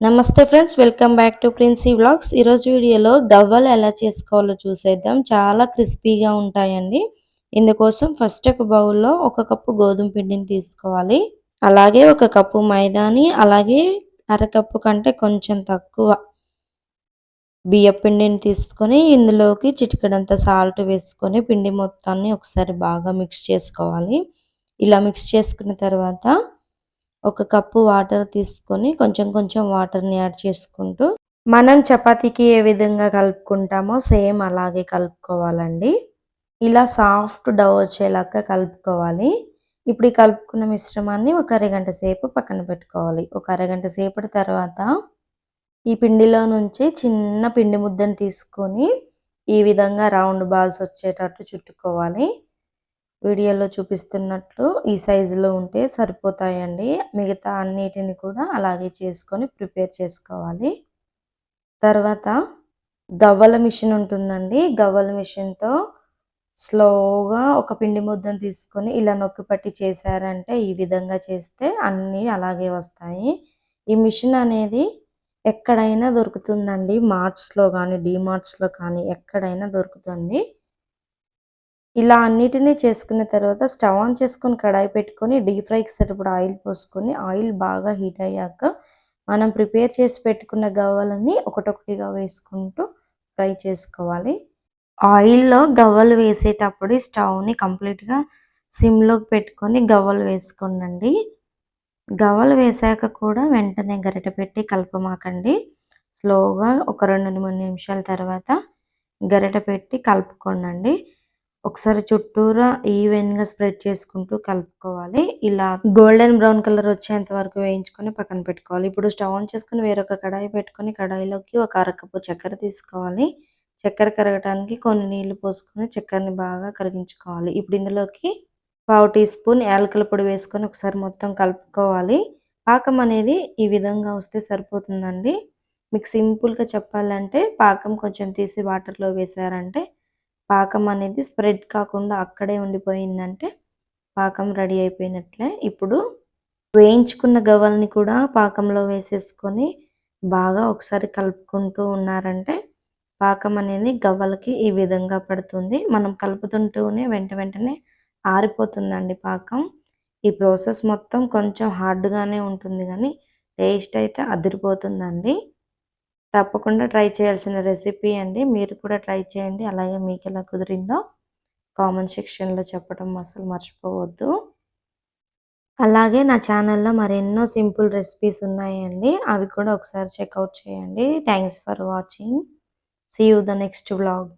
నమస్తే friends welcome back to Princy vlogs. ఈరోజు వీడియోలో గవ్వలు ఎలా చేసుకోవాలో చూసేద్దాం. చాలా క్రిస్పీగా ఉంటాయండి. ఇందుకోసం ఫస్ట్ ఒక బౌల్లో ఒక కప్పు గోధుమ పిండిని తీసుకోవాలి. అలాగే ఒక కప్పు మైదాని అలాగే అరకప్పు కంటే కొంచెం తక్కువ బియ్య పిండిని తీసుకొని ఇందులోకి చిటికడంత సాల్ట్ వేసుకొని పిండి మొత్తాన్ని ఒకసారి బాగా మిక్స్ చేసుకోవాలి. ఇలా మిక్స్ చేసుకున్న తర్వాత ఒక కప్పు వాటర్ తీసుకొని కొంచెం కొంచెం వాటర్ని యాడ్ చేసుకుంటూ మనం చపాతీకి ఏ విధంగా కలుపుకుంటామో సేమ్ అలాగే కలుపుకోవాలండి. ఇలా సాఫ్ట్ డవ్ వచ్చేలాగా కలుపుకోవాలి. ఇప్పుడు ఈ కలుపుకున్న మిశ్రమాన్ని ఒక అరగంట సేపు పక్కన పెట్టుకోవాలి. ఒక అరగంట సేపటి తర్వాత ఈ పిండిలో నుంచి చిన్న పిండి ముద్దను తీసుకొని ఈ విధంగా రౌండ్ బాల్స్ వచ్చేటట్టు చుట్టుకోవాలి. వీడియోలో చూపిస్తున్నట్లు ఈ సైజులో ఉంటే సరిపోతాయండి. మిగతా అన్నిటిని కూడా అలాగే చేసుకొని ప్రిపేర్ చేసుకోవాలి. తర్వాత గవ్వల మిషన్ ఉంటుందండి. గవ్వల మిషన్తో స్లోగా ఒక పిండి ముద్దను తీసుకొని ఇలా నొక్కి పట్టి చేశారంటే ఈ విధంగా చేస్తే అన్నీ అలాగే వస్తాయి. ఈ మిషన్ అనేది ఎక్కడైనా దొరుకుతుందండి. మార్ట్స్లో కానీ డిమార్ట్స్లో కానీ ఎక్కడైనా దొరుకుతుంది. ఇలా అన్నిటినీ చేసుకున్న తర్వాత స్టవ్ ఆన్ చేసుకొని కడాయి పెట్టుకొని డీప్ ఫ్రైకి సరిపడా ఆయిల్ పోసుకొని ఆయిల్ బాగా హీట్ అయ్యాక మనం ప్రిపేర్ చేసి పెట్టుకున్న గవ్వలని ఒకటొకటిగా వేసుకుంటూ ఫ్రై చేసుకోవాలి. ఆయిల్లో గవ్వలు వేసేటప్పుడు స్టవ్ని కంప్లీట్గా సిమ్లోకి పెట్టుకొని గవ్వలు వేసుకోండి గవ్వలు వేసాక కూడా వెంటనే గరిట పెట్టి కలపమాకండి. స్లోగా ఒక రెండు మూడు నిమిషాల తర్వాత గరిట పెట్టి కలుపుకోండి ఒకసారి చుట్టూరా ఈవెన్గా స్ప్రెడ్ చేసుకుంటూ కలుపుకోవాలి. ఇలా గోల్డెన్ బ్రౌన్ కలర్ వచ్చేంత వరకు వేయించుకొని పక్కన పెట్టుకోవాలి. ఇప్పుడు స్టవ్ ఆన్ చేసుకుని వేరొక కడాయి పెట్టుకొని కడాయిలోకి ఒక అరకప్పు చక్కెర తీసుకోవాలి. చక్కెర కరగటానికి కొన్ని నీళ్ళు పోసుకొని చక్కెరని బాగా కరిగించుకోవాలి. ఇప్పుడు ఇందులోకి పావు టీ స్పూన్ యాలకల పొడి వేసుకొని ఒకసారి మొత్తం కలుపుకోవాలి. పాకం అనేది ఈ విధంగా వస్తే సరిపోతుందండి. మీకు సింపుల్గా చెప్పాలంటే పాకం కొంచెం తీసి వాటర్లో వేసారంటే పాకం అనేది స్ప్రెడ్ కాకుండా అక్కడే ఉండిపోయిందంటే పాకం రెడీ అయిపోయినట్లే. ఇప్పుడు వేయించుకున్న గవ్వల్ని కూడా పాకంలో వేసేసుకొని బాగా ఒకసారి కలుపుకుంటూ ఉన్నారంటే పాకం అనేది గవ్వలకి ఈ విధంగా పడుతుంది. మనం కలుపుతుంటూనే వెంట వెంటనే ఆరిపోతుందండి పాకం. ఈ ప్రాసెస్ మొత్తం కొంచెం హార్డ్గానే ఉంటుంది కానీ టేస్ట్ అయితే అదిరిపోతుందండి. తప్పకుండా ట్రై చేయాల్సిన రెసిపీ అండి. మీరు కూడా ట్రై చేయండి. అలాగే మీకు ఎలా కుదిరిందో కామెంట్ సెక్షన్లో చెప్పడం అసలు మర్చిపోవద్దు. అలాగే నా ఛానల్లో మరెన్నో సింపుల్ రెసిపీస్ ఉన్నాయండి. అవి కూడా ఒకసారి చెక్అవుట్ చేయండి. Thanks for watching. See you the next vlog